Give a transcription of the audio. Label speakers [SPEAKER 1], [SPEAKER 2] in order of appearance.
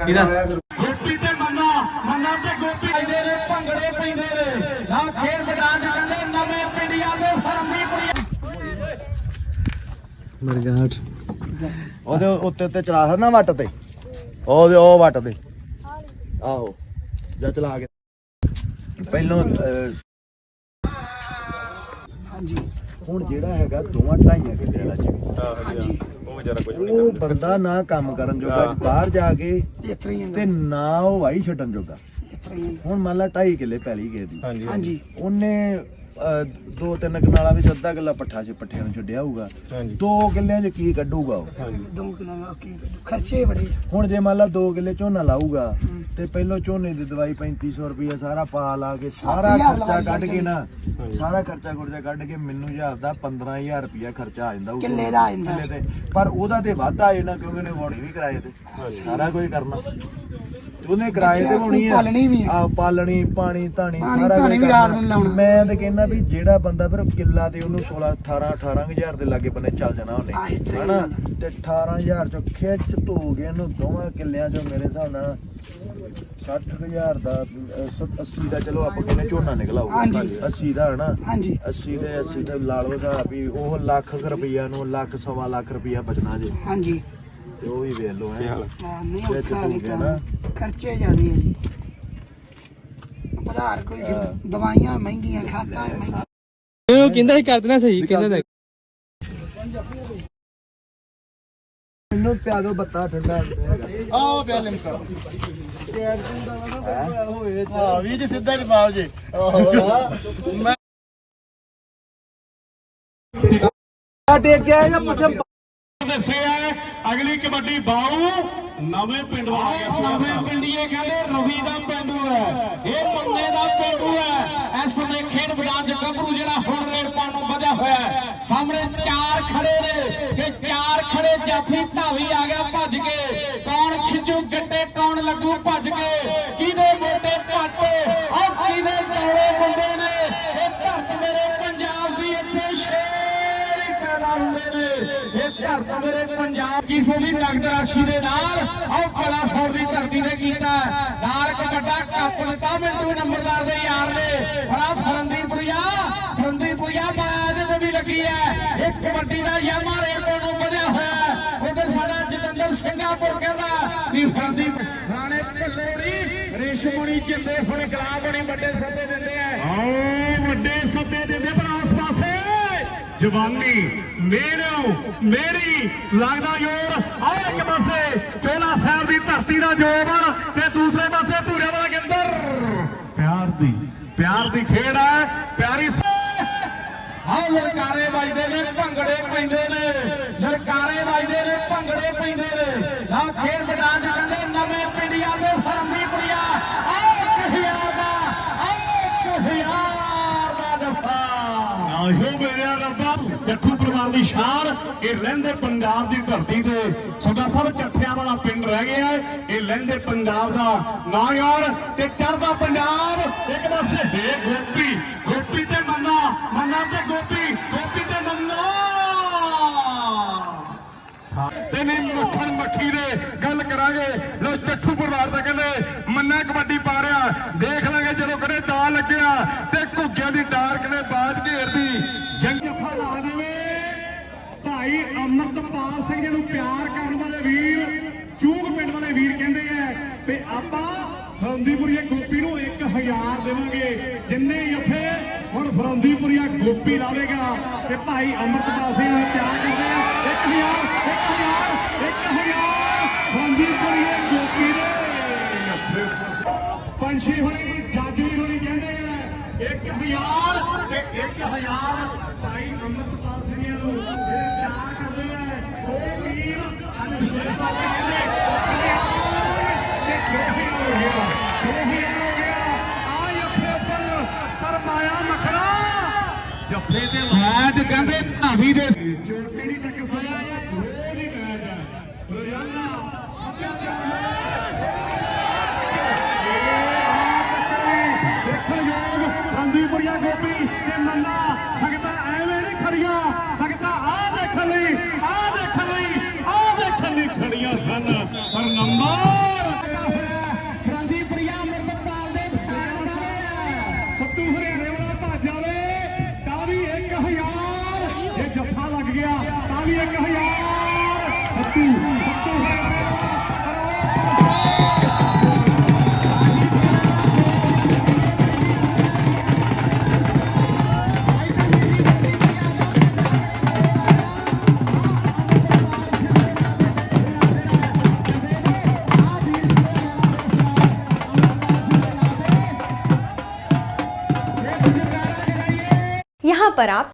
[SPEAKER 1] ਕਿਹਦਾ
[SPEAKER 2] ਗੋਪੀ ਤੇ ਮੰਨਾ ਮੰਨਾ ਤੇ ਗੋਪੀ ਪੈਂਦੇ ਨੇ ਭੰਗੜੇ ਪੈਂਦੇ ਨੇ। ਨਾ ਖੇਡ ਮੈਦਾਨ ਚ ਕਹਿੰਦੇ ਨਵੇਂ ਪਿੰਡੀਆਂ ਦੇ ਫਰੰਦੀ ਕੁੜੀਆਂ
[SPEAKER 1] ਮਰਗਾਟ
[SPEAKER 3] ਉਹਦੇ ਉੱਤੇ ਉੱਤੇ ਚਲਾ ਸਕਦਾ ਵੱਟ ਤੇ? ਉਹਦੇ ਉਹ ਵੱਟ ਤੇ। ਆਹੋ ਜਾ ਚਲਾ ਕੇ। ਪਹਿਲੋਂ ਹਾਂਜੀ। ਹੁਣ ਜਿਹੜਾ ਹੈਗਾ ਦੋਵਾਂ ਢਾਈਆਂ ਕਿੱਲੇ ਵਾਲਾ ਜੀ ਉਹ ਬੰਦਾ ਨਾ ਕੰਮ ਕਰਨ ਜੋਗਾ ਬਾਹਰ ਜਾ ਕੇ ਤੇ ਨਾ ਉਹ ਵਾਈ ਛੱਡਣ ਜੋਗਾ। ਹੁਣ ਮੰਨ ਲਾ ਢਾਈ ਕਿੱਲੇ ਪੈਲੀ ਗਏ ਦੀ।
[SPEAKER 4] ਹਾਂਜੀ।
[SPEAKER 3] ਉਹਨੇ ਦੋ ਤਿੰਨ ਕਨਾਲਾਂ ਵਿੱਚ ਅੱਧਾ ਕਿੱਲਾ ਪੱਠਾ ਚ ਪੱਠਿਆਂ ਨੂੰ ਛੱਡਿਆ ਹੋਊਗਾ। ਦੋ ਕਿੱਲਿਆਂ 'ਚ ਕੀ ਕੱਢੂਗਾ ਉਹ?
[SPEAKER 4] ਦੋ ਕਿਲੋ ਕੀ ਖਰਚੇ ਬੜੇ
[SPEAKER 3] ਹੁਣ ਜੇ ਮੰਨ ਲਾ 2 ਕਿੱਲੇ ਝੋਨਾ ਲਾਊਗਾ ਤੇ ਪਹਿਲੋਂ ਝੋਨੇ ਦੀ ਦਵਾਈ 3500 ਰੁਪਏ ਸਾਰਾ ਪਾ ਲਾ ਕੇ ਸਾਰਾ
[SPEAKER 4] ਹਜ਼ਾਰ
[SPEAKER 3] ਖਰਚਾ
[SPEAKER 4] ਲਵਾਈ
[SPEAKER 3] ਕੱਢ ਕੇ ਨਾ ਸਾਰਾ ਖਰਚਾ ਖੁਰਚਾ ਕੱਢ ਕੇ ਮੈਨੂੰ ਹਜ਼ਾਰ ਦਾ 15000 ਰੁਪਇਆ ਖਰਚਾ ਆ ਜਾਂਦਾ ਉਹ
[SPEAKER 4] ਕਿੱਲੇ ਦਾ ਆ ਜਾਂਦਾ।
[SPEAKER 3] ਕਿੱਲੇ ਤੇ। ਪਰ ਉਹਦਾ ਤੇ ਵਾਧਾ ਆ ਜਾਣਾ ਕਿਉਂਕਿ ਉਹਨੇ ਹੋਣੀ ਵੀ ਕਿਰਾਏ ਤੇ। ਸਾਰਾ ਕੁਝ ਕਰਨਾ। ਉਹਨੇ ਕਿਰਾਏ ਤੇ ਹੋਣੀ ਆ
[SPEAKER 4] ਪਾਲਣੀ ਵੀ ਆ।
[SPEAKER 3] ਪਾਲਣੀ ਪਾਣੀ ਧਾਣੀ
[SPEAKER 4] ਪਾਣੀ
[SPEAKER 3] ਸਾਰਾ
[SPEAKER 4] ਧਾਣੀ
[SPEAKER 3] ਕੁਝ
[SPEAKER 4] ਵੀ ਰਾਤ
[SPEAKER 3] ਕਰਨਾ।
[SPEAKER 4] ਨੂੰ ਲਾਉਣਾ।
[SPEAKER 3] ਮੈਂ ਤੇ ਕਹਿੰਦਾ ਵੀ ਜਿਹੜਾ ਬੰਦਾ ਫਿਰ ਕਿੱਲਾ ਤੇ ਉਹਨੂੰ 16 18 18000 ਦੇ ਲਾਗੇ ਬੰਨੇ ਚੱਲ ਜਾਣਾ ਉਹਨੇ ਹਨਾ ਤੇ 18000 ਚੋਂ ਖਿੱਚ ਧੋ ਕੇ ਇਹਨੂੰ ਦੋਵਾਂ ਕਿੱਲਿਆਂ ਚੋਂ ਮੇਰੇ ਹਿਸਾਬ ਨਾਲ 60000 ਦਾ ਅਹ, ਸੱਤ- 80 ਦਾ ਚਲੋ ਆਪਾਂ ਕਹਿੰਦੇ ਝੋਨਾ ਨਿਕਲਾਊਗਾ
[SPEAKER 4] ਹਾਂਜੀ।
[SPEAKER 3] 80 ਦਾ ਹਨਾ
[SPEAKER 4] ਹਾਂਜੀ
[SPEAKER 3] 80 ਦੇ 80 ਤੇ ਲਾ ਲਓ ਹਿਸਾਬ ਵੀ ਉਹ ਲੱਖ ਰੁਪਈਆ ਨੂੰ ਲੱਖ ਸਵਾ ਲੱਖ ਰੁਪਈਆ ਬਚਣਾ ਜੇ
[SPEAKER 4] ਹਾਂਜੀ
[SPEAKER 3] ਤੇ ਉਹ ਵੀ ਵੇਖ ਲਓ ਹੈ
[SPEAKER 4] ਹਾਂ, ਨਹੀਂ
[SPEAKER 3] ਵਿੱਚ
[SPEAKER 4] ਔਖਾ ਨਹੀਂ
[SPEAKER 3] ਹੋ ਗਿਆ
[SPEAKER 4] ਕੰਮ। ਖਰਚੇ ਜ਼ਿਆਦੇ ਆ ਜੀ। ਪਧਾਰ ਕੋਈ ਫਿਰ
[SPEAKER 3] ਹਾਂ।
[SPEAKER 4] ਦਵਾਈਆਂ ਮਹਿੰਗੀਆਂ ਖਾਤਾ ਮਹਿੰਗਾ
[SPEAKER 1] ਇਹਨੂੰ ਕਹਿੰਦਾ ਸੀ ਕਰ ਦੇਣਾ ਸਹੀ ਕਹਿੰਦਾ ਤਾਂ
[SPEAKER 3] ਮੈਨੂੰ ਪਿਆ ਦੋ ਬੱਤਾ ਠੰਡਾ
[SPEAKER 5] ਆਹ ਪਿਆ ਲਿਮਕਾ। ਹਾਂ। ਵੀ ਜੀ ਸਿੱਧਾ ਜਵਾਬ ਜੀ।
[SPEAKER 3] ਟੇਕਿਆ ਜਾਂ ਪੱਠੇ
[SPEAKER 2] ਦੱਸਿਆ ਅਗਲੀ ਕਬੱਡੀ ਬਾਉ ਨਵੇਂ ਪਿੰਡ ਵਾਲਾ ਗਿਆ ਸੀ ਨਵੇਂ ਪਿੰਡੀਏ ਕਹਿੰਦੇ ਰਵੀ ਦਾ ਪਿੰਡੂ ਹੈ। ਇਹ ਮੰਨੇ ਦਾ ਪਿੰਡੂ ਹੈ। ਇਸ ਨੇ ਖੇਡ ਮੈਦਾਨ ਚ ਗੱਭਰੂ ਜਿਹੜਾ ਹੁਣ ਰੇਡ ਪਾਉਣ ਨੂੰ ਵਧਿਆ ਹੋਇਆ ਸਾਹਮਣੇ ਚਾਰ ਖੜੇ ਨੇ। ਇਹ ਚਾਰ ਖੜੇ ਜਾਫੀ ਢਾਵੀ ਆ ਗਿਆ ਭੱਜ ਕੇ। ਕੌਣ ਖਿੱਚੂ ਗੱਡੇ ਕੌਣ ਲੱਗੂ ਭੱਜ ਕੇ। ਮੇਰੇ ਪੰਜਾਬ ਕਿਸੇ ਦੀ ਨਗਦ ਰਾਸ਼ੀ ਦੇ ਨਾਲ ਆਹ ਕਲਾ ਦੀ ਧਰਤੀ ਨੇ ਕੀਤਾ ਨਾਲ ਇੱਕ ਕੱਪ ਦਿੱਤਾ ਮਿੰਟੂ ਨੰਬਰਦਾਰ ਦੇ ਯਾਰ ਨੇ। ਬੜਾ ਫਰੰਦੀਪੁਰੀਆ ਫਰੰਦੀਪੁਰੀਆ ਮਾਇਆ ਦੇ ਤੇ ਵੀ ਲੱਗੀ ਹੈ। ਇਹ ਕਬੱਡੀ ਦਾ ਯਾਮਾ ਰੇਡੋ ਨੂੰ ਵਧਿਆ ਹੋਇਆ ਉਧਰ ਸਾਡਾ ਜਤਿੰਦਰ ਸਿੰਘਾਪੁਰ ਕਹਿੰਦਾ ਵੀ ਫਰੰਦੀਪ ਰਾਣੇ ਭੱਲੋੜੀ, ਰੇਸ਼ਮੋਣੀ ਜਿੰਦੇ ਹੁਣ ਗਲਾਬਣੀ ਵੱਡੇ ਸੱਦੇ ਦਿੰਦੇ ਆ ਆਓ ਵੱਡੇ ਸੱਦੇ ਦਿੰਦੇ ਪਰ ਉਸ ਪਾਸੇ ਜਵਾਨੀ ਮੇਰੋ ਮੇਰੀ ਲੱਗਦਾ ਜੋਰ। ਆ ਇੱਕ ਪਾਸੇ ਚੋਲਾ ਸਾਹਿਬ ਦੀ ਧਰਤੀ ਦਾ ਜੋਰ ਤੇ ਦੂਸਰੇ ਪਾਸੇ ਭੂਰੇ ਵਾਲਾ ਗਿੰਦਰ। ਪਿਆਰ ਦੀ ਪਿਆਰ ਦੀ ਖੇਡ ਹੈ, ਪਿਆਰੀ ਹਾਂ ਲਲਕਾਰੇ ਵੱਜਦੇ ਨੇ, ਭੰਗੜੇ ਪੈਂਦੇ ਨੇ। ਲਲਕਾਰੇ ਵੱਜਦੇ ਨੇ, ਭੰਗੜੇ ਪੈਂਦੇ ਨੇ। ਨਾ ਖੇਡ ਮੈਦਾਨ ਆਹੋ ਮੇਰੇ ਰੱਬਾ ਜੱਟੂ ਪਰਿਵਾਰ ਦੀ ਸ਼ਾਨ ਇਹ ਲਹਿੰਦੇ ਪੰਜਾਬ ਦੀ ਧਰਤੀ ਤੇ ਸਦਾ ਸਭ ਚੱਠਿਆਂ ਵਾਲਾ ਪਿੰਡ ਰਹਿ ਗਿਆ ਇਹ ਲਹਿੰਦੇ ਪੰਜਾਬ ਦਾ ਨਾਂ ਯਾਰ ਤੇ ਚੜਦਾ ਪੰਜਾਬ। ਇੱਕ ਪਾਸੇ ਹੈ ਗੋਪੀ ਗੋਪੀ ਤੇ ਮੰਨਾ ਮੰਨਾ ਤੇ ਗੋਪੀ ਤੇ ਨਹੀਂ ਮੱਖਣ ਮੱਖੀ ਦੇ ਗੱਲ ਕਰਾਂਗੇ ਲੋ ਚੱਠੂ ਪਰਿਵਾਰ ਦਾ ਕਹਿੰਦੇ, ਮੰਨਾ ਕਬੱਡੀ ਪਾ ਰਿਹਾ, ਦੇਖ ਲਾਂਗੇ ਜਦੋਂ ਕਦੇ ਦਾ ਲੱਗਿਆ ਤੇ ਘੁੱਗਿਆਂ ਦੀ ਡਾਰ ਕਿਵੇਂ ਬਾਜ ਘੇਰਦੀ। ਜੰਗ ਜੱਫਾ ਦੇਵੇ। ਭਾਈ ਅਮਰਤਪਾਲ ਸਿੰਘ ਜੀ ਨੂੰ ਪਿਆਰ ਕਰਨ ਵਾਲੇ ਵੀਰ ਚੂਗ ਪਿੰਡ ਵਾਲੇ ਵੀਰ ਕਹਿੰਦੇ ਆ ਵੀ ਆਪਾਂ ਫਰੰਦੀਪੁਰੀਆ ਗੋਪੀ ਨੂੰ 1000 ਦੇਵਾਂਗੇ। ਜਿੰਨੇ ਜੱਫੇ ਹੁਣ ਫਰੰਦੀਪੁਰੀਆ ਗੋਪੀ ਲਾਵੇਗਾ ਤੇ ਭਾਈ ਅਮਰਤਪਾਲ ਸਿੰਘ ਨੂੰ ਪਿਆਰ ਕਰਦੇ ਆ। ਪੰਛੀ ਹੋਣੀ ਜਾਜਵੀ ਹੋਣੀ ਕਹਿੰਦੇ ਆ 1000 ਤੇ 1000 ਭਾਈ ਅਮਰਤਪਾਲ ਸਿੰਘ ਜੀ ਨੂੰ ਜਿਹੜੇ ਪਿਆਰ ਕਰਦੇ ਆ ਉਹ ਵੀਰ ਅੱਜ ਸ਼ੇਰ ਬਾਬਾ ਕਹਿੰਦੇ ਤੇ ਦੋਹੀ ਹੋ ਗਿਆ ਦੋਹੀ ਹੋ ਗਿਆ ਆ ਜੱਫੇ ਉੱਪਰ ਪਰ ਮਾਇਆ ਜੱਫੇ ਦੇ ਮੈਚ ਕਹਿੰਦੇ ਧਾਵੀ ਦੇ ਚੋਟੀ ਦੀ ਟੱਕਰ ਸਾਇਆ ਦੋ ਦੀ दिया तालियाँ कहा यार।
[SPEAKER 6] सत्तू पर आप